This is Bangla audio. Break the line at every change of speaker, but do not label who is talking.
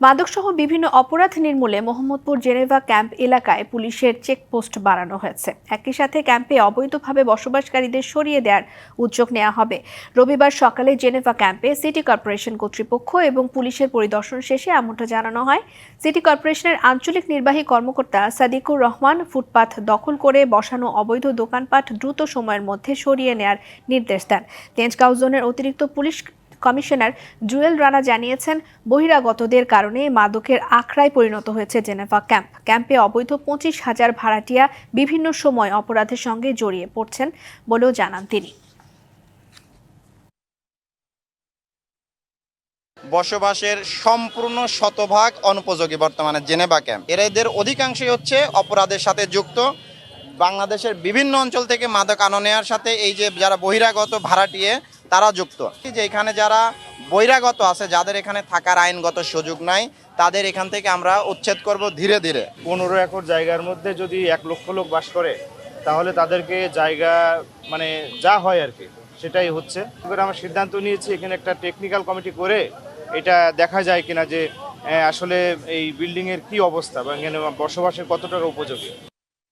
মাদকসহ বিভিন্ন অপরাধ নির্মূলে মোহাম্মদপুর জেনেভা ক্যাম্প এলাকায় পুলিশের চেকপোস্ট বাড়ানো হয়েছে। একই সাথে ক্যাম্পে অবৈধভাবে বসবাসকারীদের সরিয়ে দেওয়ার উদ্যোগ নেওয়া হবে। রবিবার সকালে জেনেভা ক্যাম্পে সিটি কর্পোরেশন কর্তৃপক্ষ এবং পুলিশের পরিদর্শন শেষে এমনটা জানানো হয়, সিটি কর্পোরেশনের আঞ্চলিক নির্বাহী কর্মকর্তা সাদিকুর রহমান ফুটপাথ দখল করে বসানো অবৈধ দোকানপাট দ্রুত সময়ের মধ্যে সরিয়ে নেওয়ার নির্দেশ দেন। তেজগাঁও জোনের অতিরিক্ত পুলিশ কমিশনার জুয়েল রানা জানিয়েছেন, বহিরাগতদের কারণে মাদকের আখড়ায় পরিণত হয়েছে জেনেভা ক্যাম্প। ক্যাম্পে অবৈধ পঁচিশ হাজার ভাড়াটিয়া বিভিন্ন সময় অপরাধের সঙ্গে জড়িয়ে পড়ছেন বলেও জানান তিনি।
বসবাসের সম্পূর্ণ শতভাগ অনুপযোগী বর্তমানে জেনেভা ক্যাম্প। এরা এদের অধিকাংশই হচ্ছে অপরাধের সাথে যুক্ত। বাংলাদেশের বিভিন্ন অঞ্চল থেকে মাদক আনো নেওয়ার সাথে এই যে যারা বহিরাগত ভাড়াটিয়ে তারা যুক্ত। যে এখানে যারা বহিরাগত আছে, যাদের এখানে থাকার আইনগত সুযোগ নাই, তাদের এখান থেকে আমরা উচ্ছেদ করব ধীরে ধীরে।
পনেরো একর জায়গার মধ্যে যদি এক লক্ষ লোক বাস করে, তাহলে তাদেরকে জায়গা মানে যা হয় আর কি, সেটাই হচ্ছে। আমরা সিদ্ধান্ত নিয়েছি, এখানে একটা টেকনিক্যাল কমিটি করে এটা দেখা যায় কিনা যে আসলে এই বিল্ডিংয়ের কি অবস্থা বা এখানে বসবাসের কতটা উপযোগী।